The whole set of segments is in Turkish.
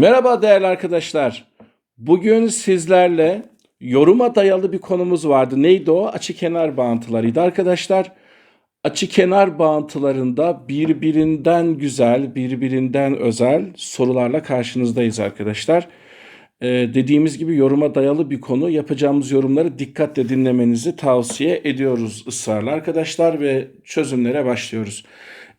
Merhaba değerli arkadaşlar. Bugün sizlerle yoruma dayalı bir konumuz vardı. Neydi o? Açı kenar bağıntılarıydı arkadaşlar. Açı kenar bağıntılarında birbirinden güzel, birbirinden özel sorularla karşınızdayız arkadaşlar. Ee, dediğimiz gibi yoruma dayalı bir konu. Yapacağımız yorumları dikkatle dinlemenizi tavsiye ediyoruz ısrarla arkadaşlar ve çözümlere başlıyoruz.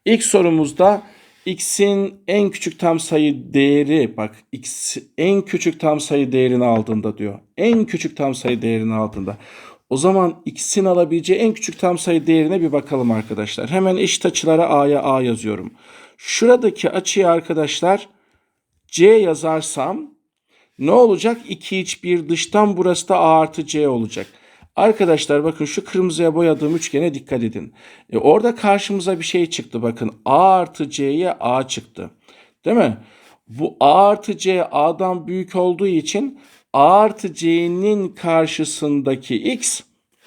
İlk sorumuzda x'in en küçük tam sayı değeri bak x en küçük tam sayı değerini aldığında diyor. En küçük tam sayı değerini aldığında. O zaman x'in alabileceği en küçük tam sayı değerine bir bakalım arkadaşlar. Hemen eşit açılara a'ya a yazıyorum. Şuradaki açıya arkadaşlar c yazarsam ne olacak? 2 iç bir dıştan burası da a artı c olacak. Arkadaşlar bakın şu kırmızıya boyadığım üçgene dikkat edin. E, orada karşımıza bir şey çıktı bakın. A artı C'ye A çıktı. Değil mi? Bu A artı C A'dan büyük olduğu için A artı C'nin karşısındaki X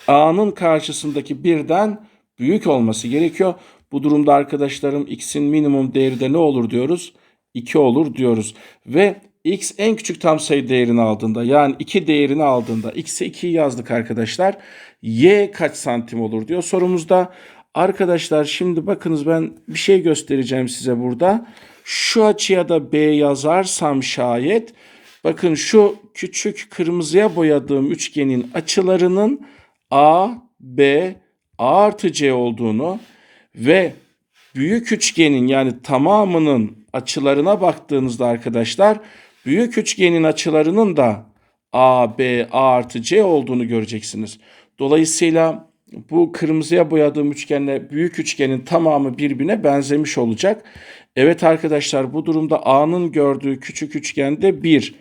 A'nın karşısındaki birden büyük olması gerekiyor. Bu durumda arkadaşlarım X'in minimum değeri de ne olur diyoruz? 2 olur diyoruz. Ve x en küçük tam sayı değerini aldığında yani 2 değerini aldığında x'e 2'yi yazdık arkadaşlar. y kaç santim olur diyor sorumuzda. Arkadaşlar şimdi bakınız ben bir şey göstereceğim size burada. Şu açıya da b yazarsam şayet bakın şu küçük kırmızıya boyadığım üçgenin açılarının a, b, a artı c olduğunu ve büyük üçgenin yani tamamının açılarına baktığınızda arkadaşlar büyük üçgenin açılarının da A, B, A artı C olduğunu göreceksiniz. Dolayısıyla bu kırmızıya boyadığım üçgenle büyük üçgenin tamamı birbirine benzemiş olacak. Evet arkadaşlar bu durumda A'nın gördüğü küçük üçgende 1,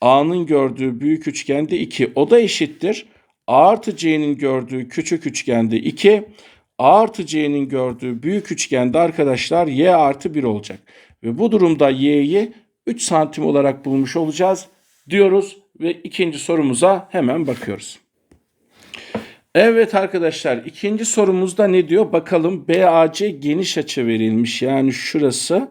A'nın gördüğü büyük üçgende 2. O da eşittir. A artı C'nin gördüğü küçük üçgende 2, A artı C'nin gördüğü büyük üçgende arkadaşlar Y artı 1 olacak. Ve bu durumda Y'yi 3 santim olarak bulmuş olacağız diyoruz ve ikinci sorumuza hemen bakıyoruz. Evet arkadaşlar ikinci sorumuzda ne diyor? Bakalım BAC geniş açı verilmiş. Yani şurası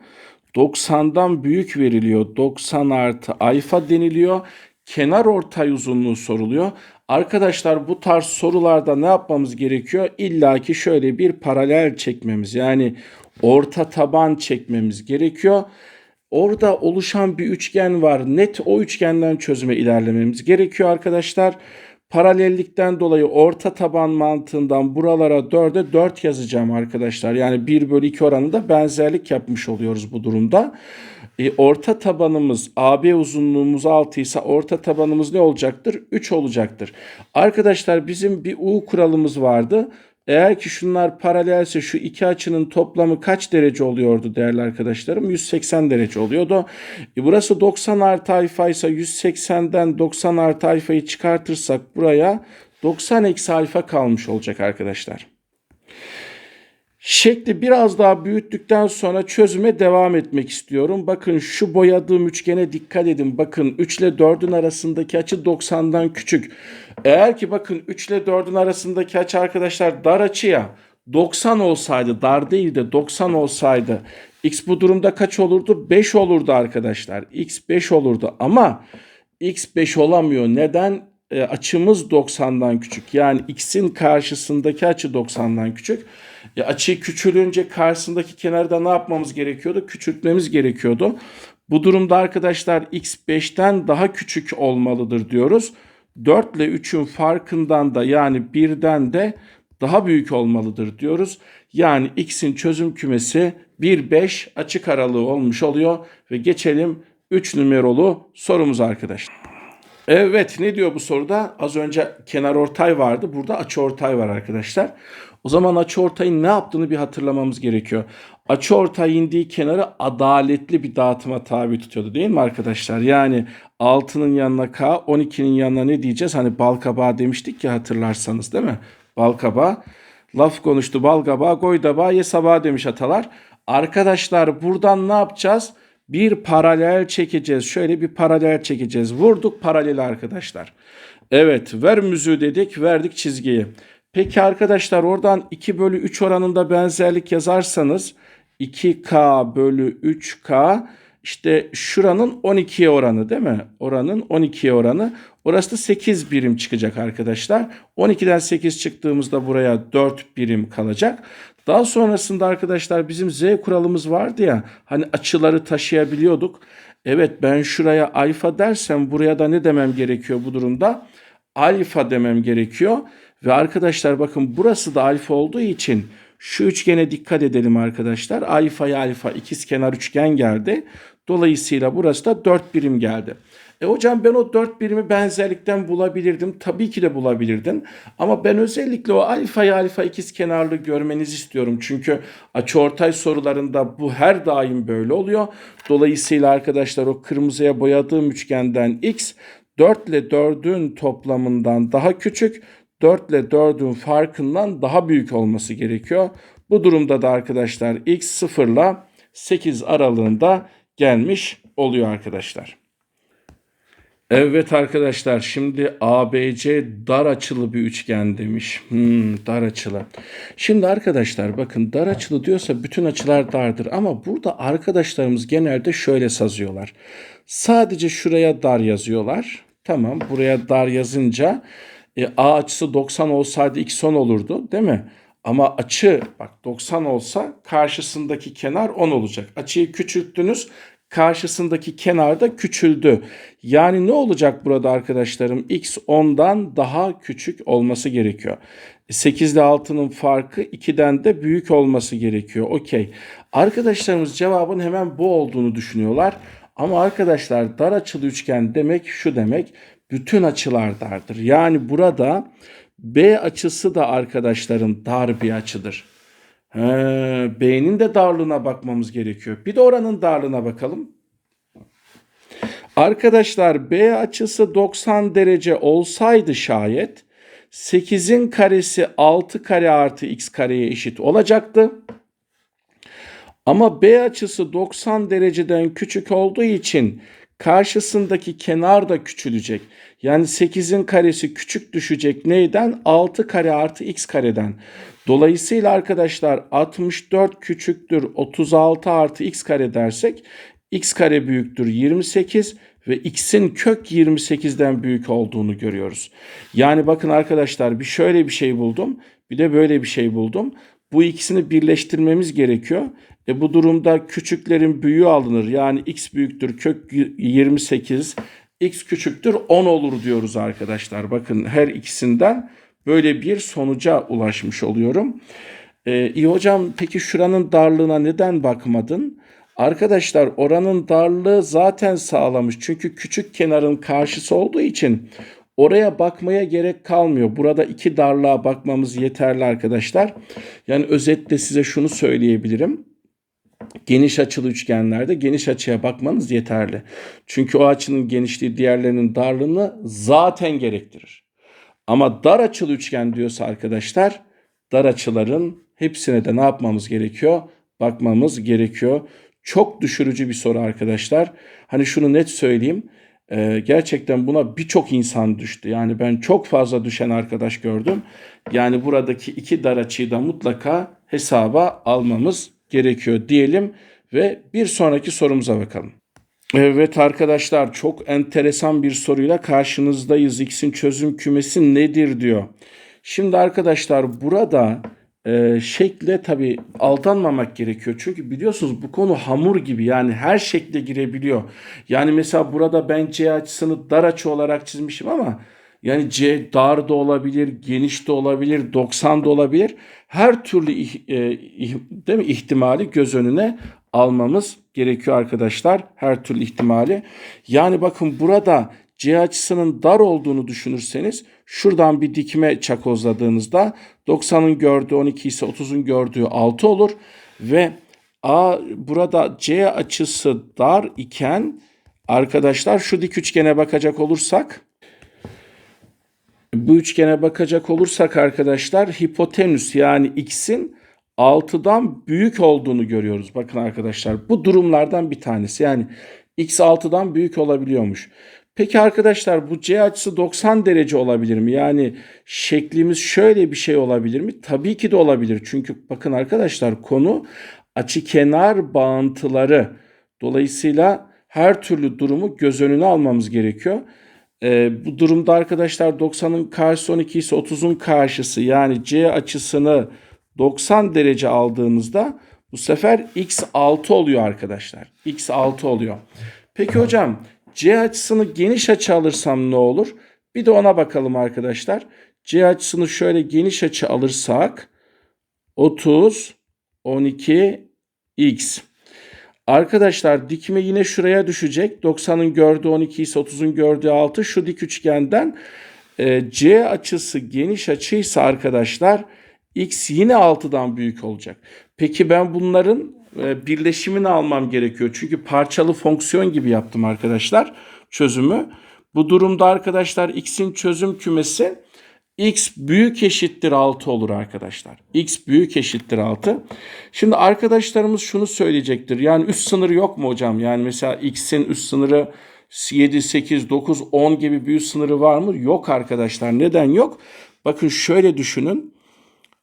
90'dan büyük veriliyor. 90 artı alfa deniliyor. Kenar ortay uzunluğu soruluyor. Arkadaşlar bu tarz sorularda ne yapmamız gerekiyor? İlla ki şöyle bir paralel çekmemiz yani orta taban çekmemiz gerekiyor. Orada oluşan bir üçgen var. Net o üçgenden çözüme ilerlememiz gerekiyor arkadaşlar. Paralellikten dolayı orta taban mantığından buralara 4'e 4 yazacağım arkadaşlar. Yani 1 bölü 2 oranında benzerlik yapmış oluyoruz bu durumda. E, orta tabanımız AB uzunluğumuz 6 ise orta tabanımız ne olacaktır? 3 olacaktır. Arkadaşlar bizim bir U kuralımız vardı. Eğer ki şunlar paralelse şu iki açının toplamı kaç derece oluyordu değerli arkadaşlarım? 180 derece oluyordu. E burası 90 artı alfa ise 180'den 90 artı alfayı çıkartırsak buraya 90 eksi alfa kalmış olacak arkadaşlar. Şekli biraz daha büyüttükten sonra çözüme devam etmek istiyorum. Bakın şu boyadığım üçgene dikkat edin. Bakın 3 ile 4'ün arasındaki açı 90'dan küçük. Eğer ki bakın 3 ile 4'ün arasındaki açı arkadaşlar dar açıya 90 olsaydı dar değil de 90 olsaydı x bu durumda kaç olurdu? 5 olurdu arkadaşlar. x 5 olurdu ama x 5 olamıyor. Neden? E, açımız 90'dan küçük. Yani x'in karşısındaki açı 90'dan küçük. E, açı küçülünce karşısındaki kenarda ne yapmamız gerekiyordu? Küçültmemiz gerekiyordu. Bu durumda arkadaşlar x 5'ten daha küçük olmalıdır diyoruz. 4 ile 3'ün farkından da yani 1'den de daha büyük olmalıdır diyoruz. Yani x'in çözüm kümesi 1 5 açık aralığı olmuş oluyor ve geçelim 3 numaralı sorumuz arkadaşlar. Evet ne diyor bu soruda? Az önce kenar ortay vardı. Burada açı ortay var arkadaşlar. O zaman açı ortayın ne yaptığını bir hatırlamamız gerekiyor. Açı ortay indiği kenarı adaletli bir dağıtıma tabi tutuyordu değil mi arkadaşlar? Yani 6'nın yanına K, 12'nin yanına ne diyeceğiz? Hani bal kabağı demiştik ya hatırlarsanız değil mi? Bal kabağı. Laf konuştu bal kabağı, goy dabağı, ye sabağı demiş atalar. Arkadaşlar buradan ne yapacağız? bir paralel çekeceğiz. Şöyle bir paralel çekeceğiz. Vurduk paraleli arkadaşlar. Evet ver müziği dedik verdik çizgiyi. Peki arkadaşlar oradan 2 bölü 3 oranında benzerlik yazarsanız 2K bölü 3K işte şuranın 12'ye oranı değil mi? Oranın 12'ye oranı. Orası da 8 birim çıkacak arkadaşlar. 12'den 8 çıktığımızda buraya 4 birim kalacak. Daha sonrasında arkadaşlar bizim z kuralımız vardı ya. Hani açıları taşıyabiliyorduk. Evet ben şuraya alfa dersem buraya da ne demem gerekiyor bu durumda? Alfa demem gerekiyor. Ve arkadaşlar bakın burası da alfa olduğu için şu üçgene dikkat edelim arkadaşlar. Alfa'ya alfa ikizkenar üçgen geldi. Dolayısıyla burası da 4 birim geldi. E hocam ben o 4 birimi benzerlikten bulabilirdim. Tabii ki de bulabilirdin. Ama ben özellikle o alfa'ya alfa ikizkenarlı görmenizi istiyorum. Çünkü açıortay sorularında bu her daim böyle oluyor. Dolayısıyla arkadaşlar o kırmızıya boyadığım üçgenden x 4 ile 4'ün toplamından daha küçük, 4 ile 4'ün farkından daha büyük olması gerekiyor. Bu durumda da arkadaşlar x 0 ile 8 aralığında gelmiş oluyor arkadaşlar. Evet arkadaşlar şimdi ABC dar açılı bir üçgen demiş. Hmm, dar açılı. Şimdi arkadaşlar bakın dar açılı diyorsa bütün açılar dardır ama burada arkadaşlarımız genelde şöyle sazıyorlar. Sadece şuraya dar yazıyorlar. Tamam buraya dar yazınca e, A açısı 90 olsaydı x 10 olurdu değil mi? Ama açı bak 90 olsa karşısındaki kenar 10 olacak. Açıyı küçülttünüz karşısındaki kenar da küçüldü. Yani ne olacak burada arkadaşlarım? X 10'dan daha küçük olması gerekiyor. 8 ile 6'nın farkı 2'den de büyük olması gerekiyor. Okey. Arkadaşlarımız cevabın hemen bu olduğunu düşünüyorlar. Ama arkadaşlar dar açılı üçgen demek şu demek. Bütün açılar dardır. Yani burada B açısı da arkadaşlarım dar bir açıdır. He, B'nin de darlığına bakmamız gerekiyor. Bir de oranın darlığına bakalım. Arkadaşlar B açısı 90 derece olsaydı şayet 8'in karesi 6 kare artı x kareye eşit olacaktı. Ama B açısı 90 dereceden küçük olduğu için karşısındaki kenar da küçülecek. Yani 8'in karesi küçük düşecek neyden? 6 kare artı x kareden. Dolayısıyla arkadaşlar 64 küçüktür 36 artı x kare dersek x kare büyüktür 28 ve x'in kök 28'den büyük olduğunu görüyoruz. Yani bakın arkadaşlar bir şöyle bir şey buldum bir de böyle bir şey buldum. Bu ikisini birleştirmemiz gerekiyor. E bu durumda küçüklerin büyüğü alınır. Yani x büyüktür kök 28, x küçüktür 10 olur diyoruz arkadaşlar. Bakın her ikisinden böyle bir sonuca ulaşmış oluyorum. Ee, iyi hocam peki şuranın darlığına neden bakmadın? Arkadaşlar oranın darlığı zaten sağlamış. Çünkü küçük kenarın karşısı olduğu için oraya bakmaya gerek kalmıyor. Burada iki darlığa bakmamız yeterli arkadaşlar. Yani özetle size şunu söyleyebilirim. Geniş açılı üçgenlerde geniş açıya bakmanız yeterli. Çünkü o açının genişliği diğerlerinin darlığını zaten gerektirir. Ama dar açılı üçgen diyorsa arkadaşlar dar açıların hepsine de ne yapmamız gerekiyor? Bakmamız gerekiyor. Çok düşürücü bir soru arkadaşlar. Hani şunu net söyleyeyim. Ee, gerçekten buna birçok insan düştü. Yani ben çok fazla düşen arkadaş gördüm. Yani buradaki iki dar açıyı da mutlaka hesaba almamız gerekiyor diyelim ve bir sonraki sorumuza bakalım. Evet arkadaşlar çok enteresan bir soruyla karşınızdayız. X'in çözüm kümesi nedir diyor. Şimdi arkadaşlar burada e, şekle tabi aldanmamak gerekiyor. Çünkü biliyorsunuz bu konu hamur gibi yani her şekle girebiliyor. Yani mesela burada ben C açısını dar açı olarak çizmişim ama yani C dar da olabilir, geniş de olabilir, 90 da olabilir. Her türlü e, değil mi, ihtimali göz önüne almamız gerekiyor arkadaşlar. Her türlü ihtimali. Yani bakın burada C açısının dar olduğunu düşünürseniz şuradan bir dikme çakozladığınızda 90'ın gördüğü 12 ise 30'un gördüğü 6 olur ve A burada C açısı dar iken arkadaşlar şu dik üçgene bakacak olursak bu üçgene bakacak olursak arkadaşlar hipotenüs yani x'in 6'dan büyük olduğunu görüyoruz. Bakın arkadaşlar bu durumlardan bir tanesi. Yani x 6'dan büyük olabiliyormuş. Peki arkadaşlar bu c açısı 90 derece olabilir mi? Yani şeklimiz şöyle bir şey olabilir mi? Tabii ki de olabilir. Çünkü bakın arkadaşlar konu açı kenar bağıntıları Dolayısıyla her türlü durumu göz önüne almamız gerekiyor. Ee, bu durumda arkadaşlar 90'ın karşısı 12 ise 30'un karşısı yani C açısını 90 derece aldığınızda bu sefer x 6 oluyor arkadaşlar. x 6 oluyor. Peki hocam C açısını geniş açı alırsam ne olur? Bir de ona bakalım arkadaşlar. C açısını şöyle geniş açı alırsak 30 12 x. Arkadaşlar dikme yine şuraya düşecek. 90'ın gördüğü 12 ise 30'un gördüğü 6. Şu dik üçgenden e, C açısı geniş açıysa arkadaşlar x yine 6'dan büyük olacak. Peki ben bunların e, birleşimini almam gerekiyor. Çünkü parçalı fonksiyon gibi yaptım arkadaşlar çözümü. Bu durumda arkadaşlar x'in çözüm kümesi x büyük eşittir 6 olur arkadaşlar. x büyük eşittir 6. Şimdi arkadaşlarımız şunu söyleyecektir. Yani üst sınırı yok mu hocam? Yani mesela x'in üst sınırı 7, 8, 9, 10 gibi üst sınırı var mı? Yok arkadaşlar. Neden yok? Bakın şöyle düşünün.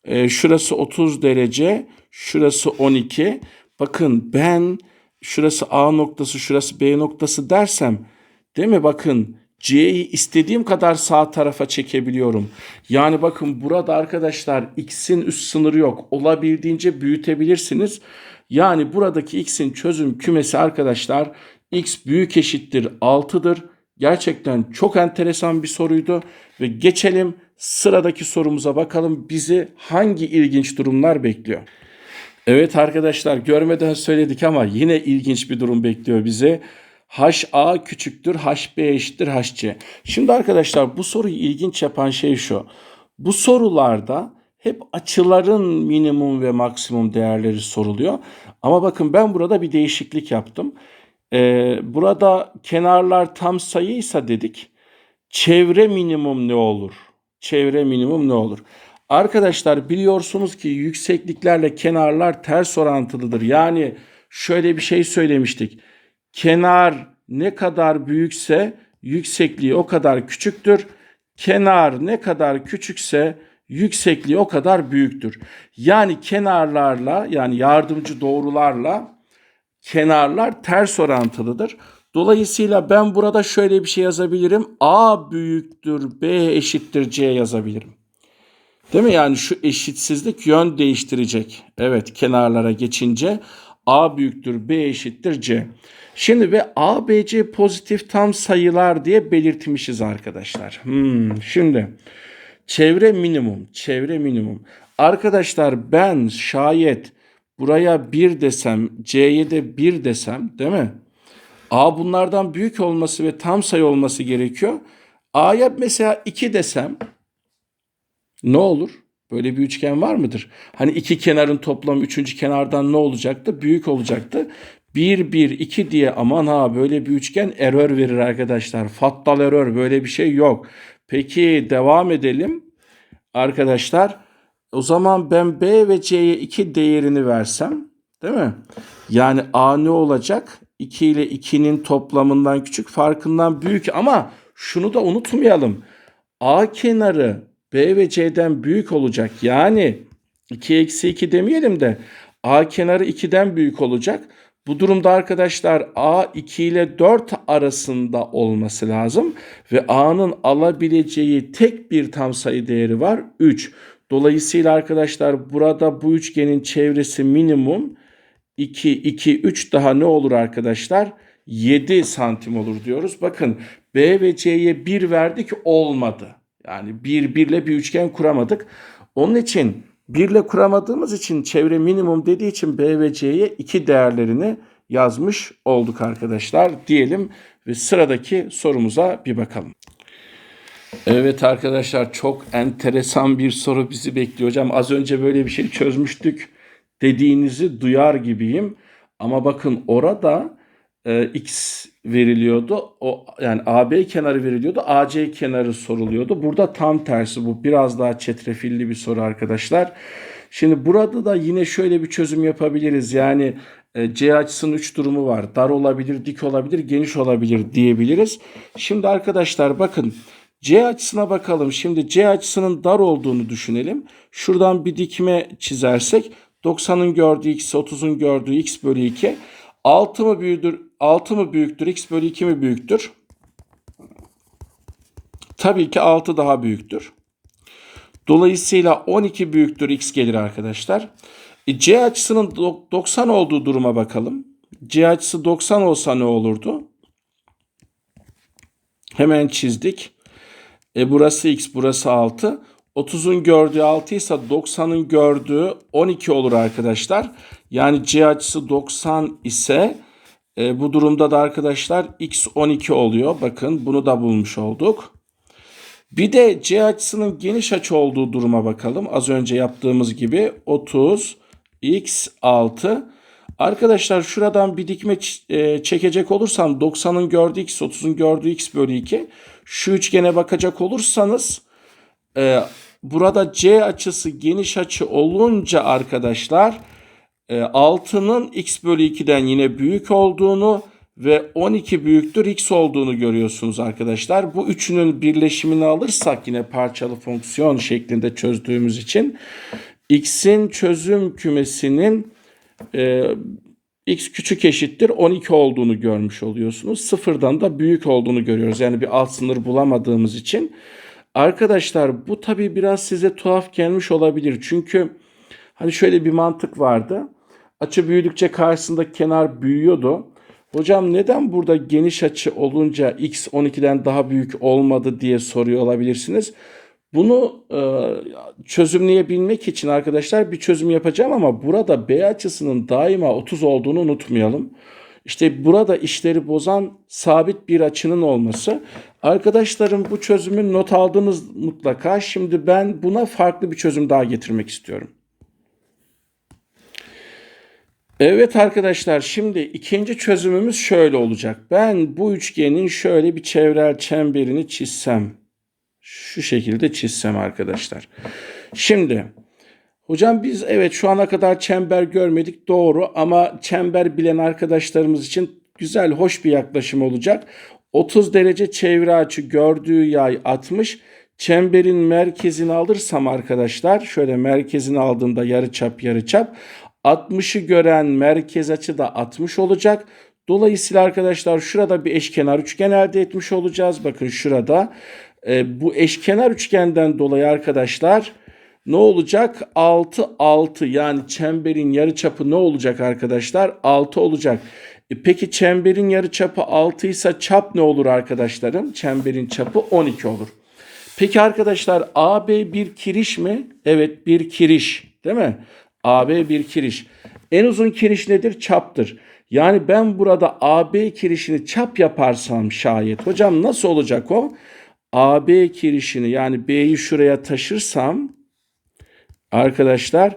Ee, şurası 30 derece, şurası 12. Bakın ben şurası A noktası, şurası B noktası dersem değil mi? Bakın C'yi istediğim kadar sağ tarafa çekebiliyorum. Yani bakın burada arkadaşlar x'in üst sınırı yok. Olabildiğince büyütebilirsiniz. Yani buradaki x'in çözüm kümesi arkadaşlar x büyük eşittir 6'dır. Gerçekten çok enteresan bir soruydu ve geçelim sıradaki sorumuza bakalım bizi hangi ilginç durumlar bekliyor. Evet arkadaşlar görmeden söyledik ama yine ilginç bir durum bekliyor bizi. HA küçüktür, HB eşittir HC. Şimdi arkadaşlar bu soruyu ilginç yapan şey şu. Bu sorularda hep açıların minimum ve maksimum değerleri soruluyor. Ama bakın ben burada bir değişiklik yaptım. Ee, burada kenarlar tam sayıysa dedik. Çevre minimum ne olur? Çevre minimum ne olur? Arkadaşlar biliyorsunuz ki yüksekliklerle kenarlar ters orantılıdır. Yani şöyle bir şey söylemiştik kenar ne kadar büyükse yüksekliği o kadar küçüktür. Kenar ne kadar küçükse yüksekliği o kadar büyüktür. Yani kenarlarla yani yardımcı doğrularla kenarlar ters orantılıdır. Dolayısıyla ben burada şöyle bir şey yazabilirim. A büyüktür B eşittir C yazabilirim. Değil mi? Yani şu eşitsizlik yön değiştirecek. Evet kenarlara geçince A büyüktür B eşittir C. Şimdi ve A, B, C pozitif tam sayılar diye belirtmişiz arkadaşlar. Hmm, şimdi çevre minimum, çevre minimum. Arkadaşlar ben şayet buraya 1 desem, C'ye de 1 desem değil mi? A bunlardan büyük olması ve tam sayı olması gerekiyor. A'ya mesela 2 desem ne olur? Böyle bir üçgen var mıdır? Hani iki kenarın toplamı üçüncü kenardan ne olacaktı? Büyük olacaktı. 1, 1, 2 diye aman ha böyle bir üçgen error verir arkadaşlar. Fattal error böyle bir şey yok. Peki devam edelim. Arkadaşlar o zaman ben B ve C'ye 2 değerini versem değil mi? Yani A ne olacak? 2 ile 2'nin toplamından küçük farkından büyük ama şunu da unutmayalım. A kenarı B ve C'den büyük olacak. Yani 2 eksi 2 demeyelim de A kenarı 2'den büyük olacak. Bu durumda arkadaşlar A 2 ile 4 arasında olması lazım ve A'nın alabileceği tek bir tam sayı değeri var 3. Dolayısıyla arkadaşlar burada bu üçgenin çevresi minimum 2, 2, 3 daha ne olur arkadaşlar? 7 santim olur diyoruz. Bakın B ve C'ye 1 verdik olmadı. Yani 1, 1 ile bir üçgen kuramadık. Onun için 1 ile kuramadığımız için çevre minimum dediği için B ve C'ye 2 değerlerini yazmış olduk arkadaşlar diyelim ve sıradaki sorumuza bir bakalım. Evet arkadaşlar çok enteresan bir soru bizi bekliyor hocam. Az önce böyle bir şey çözmüştük dediğinizi duyar gibiyim. Ama bakın orada e, x veriliyordu. O yani AB kenarı veriliyordu. AC kenarı soruluyordu. Burada tam tersi bu. Biraz daha çetrefilli bir soru arkadaşlar. Şimdi burada da yine şöyle bir çözüm yapabiliriz. Yani e, C açısının 3 durumu var. Dar olabilir, dik olabilir, geniş olabilir diyebiliriz. Şimdi arkadaşlar bakın C açısına bakalım. Şimdi C açısının dar olduğunu düşünelim. Şuradan bir dikme çizersek 90'ın gördüğü x, 30'un gördüğü x bölü 2. 6 mı büyüktür? 6 mı büyüktür? X bölü 2 mi büyüktür? Tabii ki 6 daha büyüktür. Dolayısıyla 12 büyüktür x gelir arkadaşlar. E, C açısının do- 90 olduğu duruma bakalım. C açısı 90 olsa ne olurdu? Hemen çizdik. E burası x, burası 6. 30'un gördüğü 6 ise 90'ın gördüğü 12 olur arkadaşlar. Yani C açısı 90 ise e, bu durumda da arkadaşlar x 12 oluyor. Bakın bunu da bulmuş olduk. Bir de C açısının geniş açı olduğu duruma bakalım. Az önce yaptığımız gibi 30 x 6. Arkadaşlar şuradan bir dikme e, çekecek olursam 90'ın gördüğü x 30'un gördüğü x bölü 2. Şu üçgene bakacak olursanız e, burada C açısı geniş açı olunca arkadaşlar 6'nın x bölü 2'den yine büyük olduğunu ve 12 büyüktür x olduğunu görüyorsunuz arkadaşlar. Bu üçünün birleşimini alırsak yine parçalı fonksiyon şeklinde çözdüğümüz için x'in çözüm kümesinin e, x küçük eşittir 12 olduğunu görmüş oluyorsunuz. Sıfırdan da büyük olduğunu görüyoruz. Yani bir alt sınır bulamadığımız için. Arkadaşlar bu tabii biraz size tuhaf gelmiş olabilir. Çünkü hani şöyle bir mantık vardı. Açı büyüdükçe karşısındaki kenar büyüyordu. Hocam neden burada geniş açı olunca x 12'den daha büyük olmadı diye soruyor olabilirsiniz. Bunu e, çözümleyebilmek için arkadaşlar bir çözüm yapacağım ama burada B açısının daima 30 olduğunu unutmayalım. İşte burada işleri bozan sabit bir açının olması. Arkadaşlarım bu çözümün not aldınız mutlaka. Şimdi ben buna farklı bir çözüm daha getirmek istiyorum. Evet arkadaşlar şimdi ikinci çözümümüz şöyle olacak. Ben bu üçgenin şöyle bir çevrel çemberini çizsem. Şu şekilde çizsem arkadaşlar. Şimdi hocam biz evet şu ana kadar çember görmedik doğru ama çember bilen arkadaşlarımız için güzel hoş bir yaklaşım olacak. 30 derece çevre açı gördüğü yay 60. Çemberin merkezini alırsam arkadaşlar şöyle merkezini aldığımda yarı çap yarı çap 60'ı gören merkez açı da 60 olacak. Dolayısıyla arkadaşlar şurada bir eşkenar üçgen elde etmiş olacağız. Bakın şurada e, bu eşkenar üçgenden dolayı arkadaşlar ne olacak? 6 6 yani çemberin yarıçapı ne olacak arkadaşlar? 6 olacak. E, peki çemberin yarıçapı 6 ise çap ne olur arkadaşlarım? Çemberin çapı 12 olur. Peki arkadaşlar AB bir kiriş mi? Evet bir kiriş değil mi? AB bir kiriş. En uzun kiriş nedir? Çaptır. Yani ben burada AB kirişini çap yaparsam şayet hocam nasıl olacak o? AB kirişini yani B'yi şuraya taşırsam arkadaşlar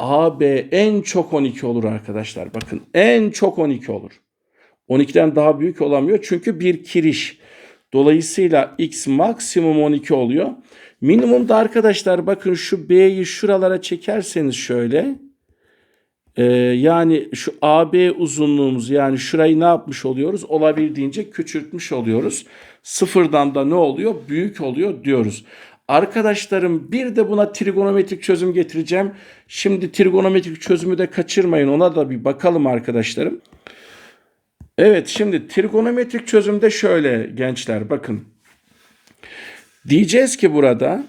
AB en çok 12 olur arkadaşlar. Bakın en çok 12 olur. 12'den daha büyük olamıyor çünkü bir kiriş. Dolayısıyla x maksimum 12 oluyor. Minimumda arkadaşlar bakın şu B'yi şuralara çekerseniz şöyle. e, yani şu AB uzunluğumuz yani şurayı ne yapmış oluyoruz? Olabildiğince küçültmüş oluyoruz. Sıfırdan da ne oluyor? Büyük oluyor diyoruz. Arkadaşlarım bir de buna trigonometrik çözüm getireceğim. Şimdi trigonometrik çözümü de kaçırmayın. Ona da bir bakalım arkadaşlarım. Evet şimdi trigonometrik çözümde şöyle gençler bakın. Diyeceğiz ki burada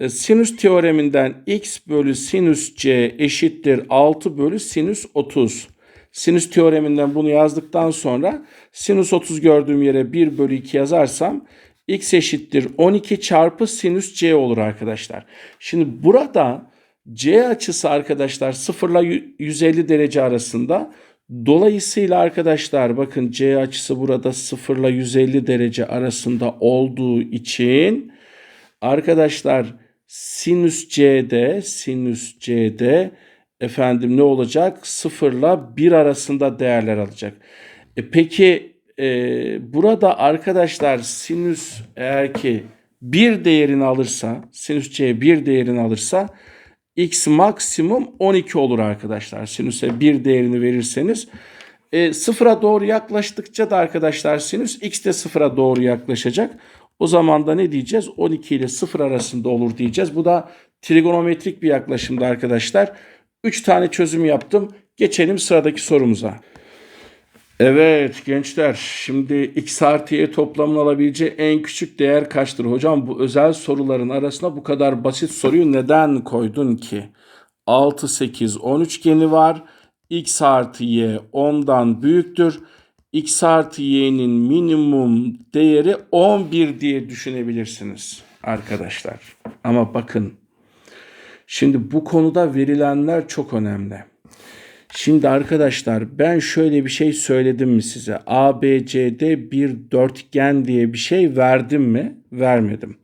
e, sinüs teoreminden x bölü sinüs c eşittir 6 bölü sinüs 30. Sinüs teoreminden bunu yazdıktan sonra sinüs 30 gördüğüm yere 1 bölü 2 yazarsam x eşittir 12 çarpı sinüs c olur arkadaşlar. Şimdi burada c açısı arkadaşlar 0 ile 150 derece arasında. Dolayısıyla arkadaşlar bakın C açısı burada 0 ile 150 derece arasında olduğu için arkadaşlar sinüs C'de sinüs C'de efendim ne olacak? 0 ile 1 arasında değerler alacak. E peki e, burada arkadaşlar sinüs eğer ki 1 değerini alırsa sinüs C 1 değerini alırsa x maksimum 12 olur arkadaşlar. Sinüse 1 değerini verirseniz e, sıfıra doğru yaklaştıkça da arkadaşlar sinüs x de sıfıra doğru yaklaşacak. O zaman da ne diyeceğiz? 12 ile 0 arasında olur diyeceğiz. Bu da trigonometrik bir yaklaşımda arkadaşlar. 3 tane çözüm yaptım. Geçelim sıradaki sorumuza. Evet gençler şimdi x artı y toplamını alabileceği en küçük değer kaçtır? Hocam bu özel soruların arasına bu kadar basit soruyu neden koydun ki? 6, 8, 10 üçgeni var. x artı y 10'dan büyüktür. X artı y'nin minimum değeri 11 diye düşünebilirsiniz arkadaşlar. Ama bakın şimdi bu konuda verilenler çok önemli. Şimdi arkadaşlar ben şöyle bir şey söyledim mi size? ABCD bir dörtgen diye bir şey verdim mi? Vermedim.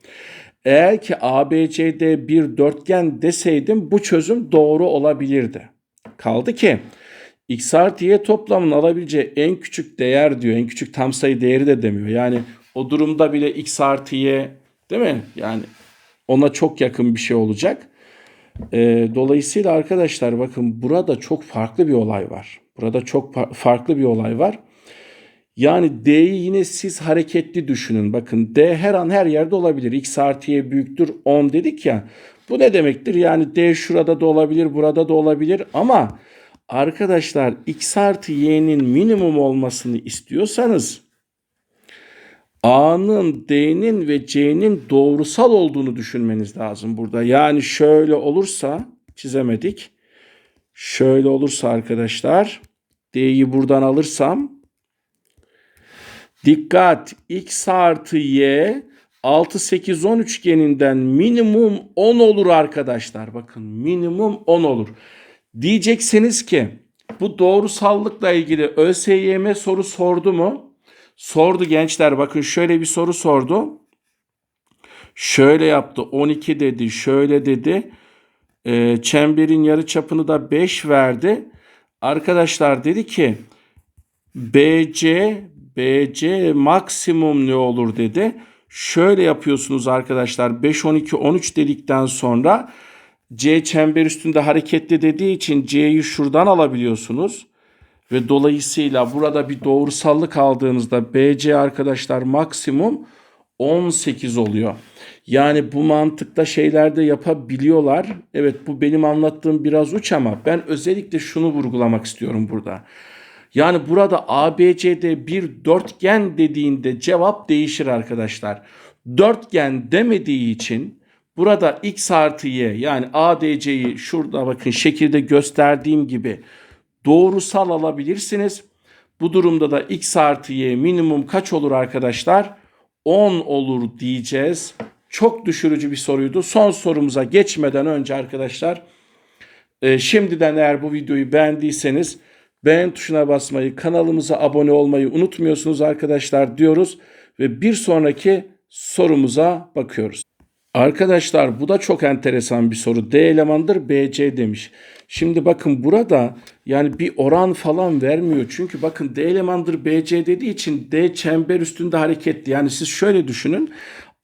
Eğer ki ABCD bir dörtgen deseydim bu çözüm doğru olabilirdi. Kaldı ki x artı y toplamının alabileceği en küçük değer diyor. En küçük tam sayı değeri de demiyor. Yani o durumda bile x değil mi? Yani ona çok yakın bir şey olacak. E, dolayısıyla arkadaşlar bakın burada çok farklı bir olay var. Burada çok fa- farklı bir olay var. Yani D'yi yine siz hareketli düşünün. Bakın D her an her yerde olabilir. X artı büyüktür 10 dedik ya. Bu ne demektir? Yani D şurada da olabilir, burada da olabilir. Ama arkadaşlar X artı Y'nin minimum olmasını istiyorsanız A'nın, D'nin ve C'nin doğrusal olduğunu düşünmeniz lazım burada. Yani şöyle olursa çizemedik. Şöyle olursa arkadaşlar D'yi buradan alırsam dikkat X artı Y 6, 8, 10 üçgeninden minimum 10 olur arkadaşlar. Bakın minimum 10 olur. Diyeceksiniz ki bu doğrusallıkla ilgili ÖSYM soru sordu mu? Sordu gençler bakın şöyle bir soru sordu. Şöyle yaptı 12 dedi şöyle dedi. Ee, çemberin yarı çapını da 5 verdi. Arkadaşlar dedi ki BC BC maksimum ne olur dedi. Şöyle yapıyorsunuz arkadaşlar 5 12 13 dedikten sonra C çember üstünde hareketli dediği için C'yi şuradan alabiliyorsunuz. Ve dolayısıyla burada bir doğrusallık aldığınızda BC arkadaşlar maksimum 18 oluyor. Yani bu mantıkta şeyler de yapabiliyorlar. Evet bu benim anlattığım biraz uç ama ben özellikle şunu vurgulamak istiyorum burada. Yani burada ABCD bir dörtgen dediğinde cevap değişir arkadaşlar. Dörtgen demediği için burada x artı y yani ADC'yi şurada bakın şekilde gösterdiğim gibi doğrusal alabilirsiniz. Bu durumda da x artı y minimum kaç olur arkadaşlar? 10 olur diyeceğiz. Çok düşürücü bir soruydu. Son sorumuza geçmeden önce arkadaşlar e, şimdiden eğer bu videoyu beğendiyseniz beğen tuşuna basmayı, kanalımıza abone olmayı unutmuyorsunuz arkadaşlar diyoruz ve bir sonraki sorumuza bakıyoruz. Arkadaşlar bu da çok enteresan bir soru. D elemandır BC demiş. Şimdi bakın burada yani bir oran falan vermiyor. Çünkü bakın D elemandır BC dediği için D çember üstünde hareketli. Yani siz şöyle düşünün.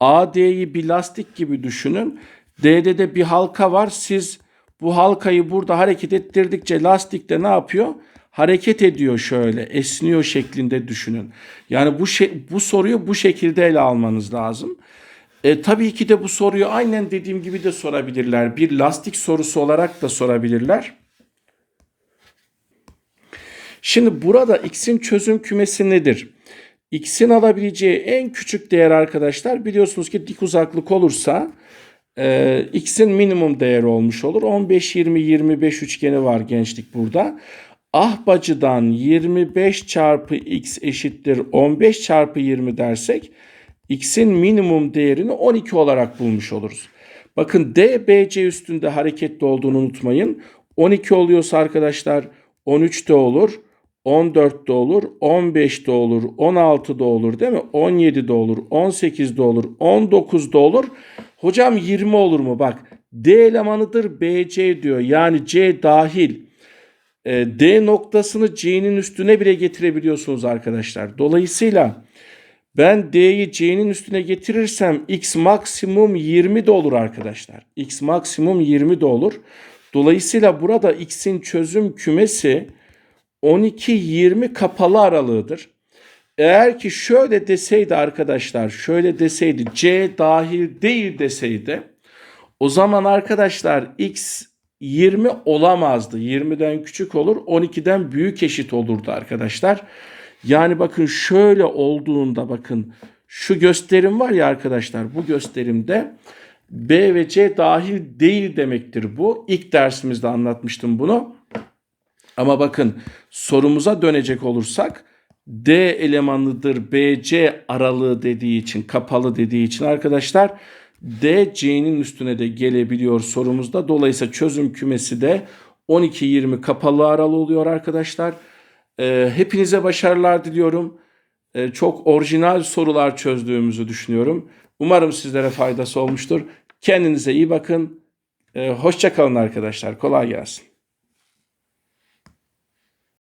AD'yi bir lastik gibi düşünün. D'de de bir halka var. Siz bu halkayı burada hareket ettirdikçe lastik de ne yapıyor? Hareket ediyor şöyle, esniyor şeklinde düşünün. Yani bu şey, bu soruyu bu şekilde ele almanız lazım. E, tabii ki de bu soruyu aynen dediğim gibi de sorabilirler. Bir lastik sorusu olarak da sorabilirler. Şimdi burada x'in çözüm kümesi nedir? x'in alabileceği en küçük değer arkadaşlar biliyorsunuz ki dik uzaklık olursa e, x'in minimum değeri olmuş olur. 15, 20, 25 üçgeni var gençlik burada. Ahbacıdan 25 çarpı x eşittir 15 çarpı 20 dersek x'in minimum değerini 12 olarak bulmuş oluruz. Bakın D, BC üstünde hareketli olduğunu unutmayın. 12 oluyorsa arkadaşlar 13 de olur, 14 de olur, 15 de olur, 16 da olur değil mi? 17 de olur, 18 de olur, 19 da olur. Hocam 20 olur mu? Bak D elemanıdır BC diyor. Yani C dahil. E, D noktasını C'nin üstüne bile getirebiliyorsunuz arkadaşlar. Dolayısıyla ben D'yi C'nin üstüne getirirsem X maksimum 20 de olur arkadaşlar. X maksimum 20 de olur. Dolayısıyla burada X'in çözüm kümesi 12-20 kapalı aralığıdır. Eğer ki şöyle deseydi arkadaşlar, şöyle deseydi C dahil değil deseydi o zaman arkadaşlar X 20 olamazdı. 20'den küçük olur, 12'den büyük eşit olurdu arkadaşlar. Yani bakın şöyle olduğunda bakın şu gösterim var ya arkadaşlar bu gösterimde B ve C dahil değil demektir bu. İlk dersimizde anlatmıştım bunu. Ama bakın sorumuza dönecek olursak D elemanıdır BC aralığı dediği için kapalı dediği için arkadaşlar D C'nin üstüne de gelebiliyor sorumuzda. Dolayısıyla çözüm kümesi de 12-20 kapalı aralı oluyor arkadaşlar. Ee, hepinize başarılar diliyorum. Ee, çok orijinal sorular çözdüğümüzü düşünüyorum. Umarım sizlere faydası olmuştur. Kendinize iyi bakın. Ee, hoşça kalın arkadaşlar. Kolay gelsin.